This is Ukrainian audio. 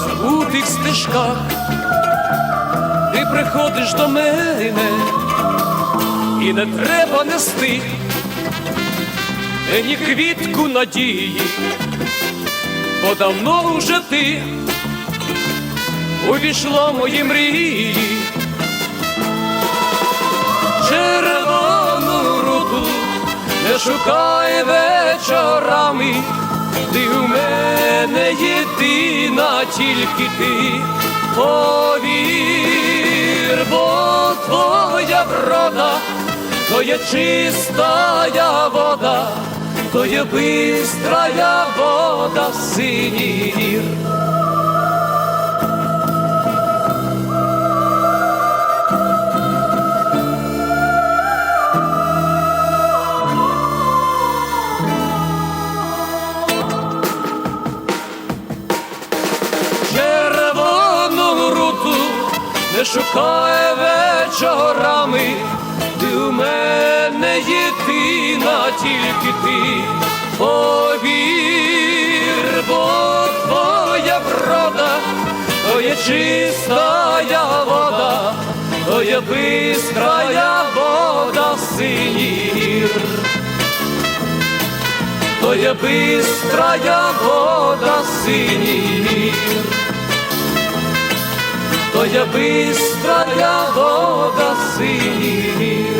по збутих стежках, ти приходиш до мене, і не треба нести мені квітку надії, бо давно вже ти увійшла в мої мрії. Червону руду не шукай вечорами, ти у мене єдина, тільки ти повір, бо твоя врода, то є чистая вода, то є бистрая вода синір. червону не шукай вечорами, ти у мене єдина, тільки ти повір, бо твоя врода, то є чистая вода, то є бистрая вода синір. То є бистрая вода синір, то я быстро для вода синір.